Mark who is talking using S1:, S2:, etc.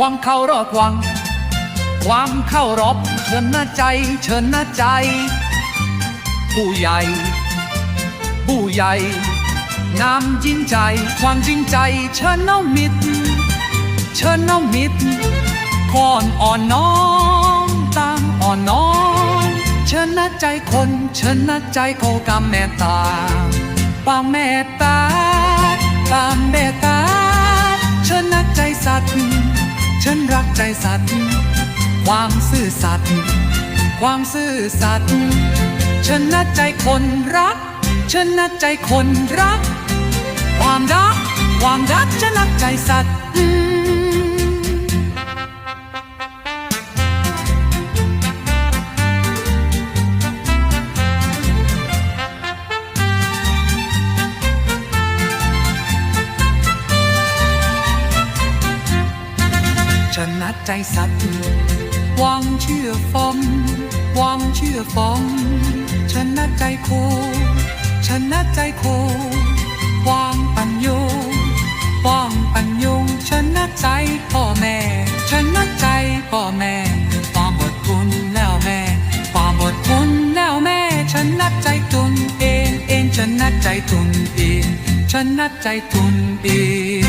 S1: ความเคารพวัง ความเคารพเชิญหน้าใจ เชิญหน้าใจ ผู้ใหญ่ ผู้ใหญ่งามยิ่งใจ ความจริงใจ เชิญน้องมิตร เชิญน้องมิตรคอนอ่อนน้อมตามอ่อนน้อมเชิญหน้าใจคน เชิญหน้าใจโคกำเมตตาปางเมตตาตามเมตตา ใจสัตว์ความซื่อสัตย์ความซื่อสัตย์ชนะใจคนรักชนะใจคนรัก ความรัก ความรักจะนักใจสัตว์ นะใจสัตว์หวังเชื่อฟอมหวังเชื่อฟอมชนะใจโค ชนะใจโควางปัญโยวางปัญโยชนะใจพ่อแม่ ชนะใจพ่อแม่ความอดทนแล้วแม่ความอดทนแล้วแม่ชนะใจตุนเองเองชนะใจตุนเองชนะใจตุนเอง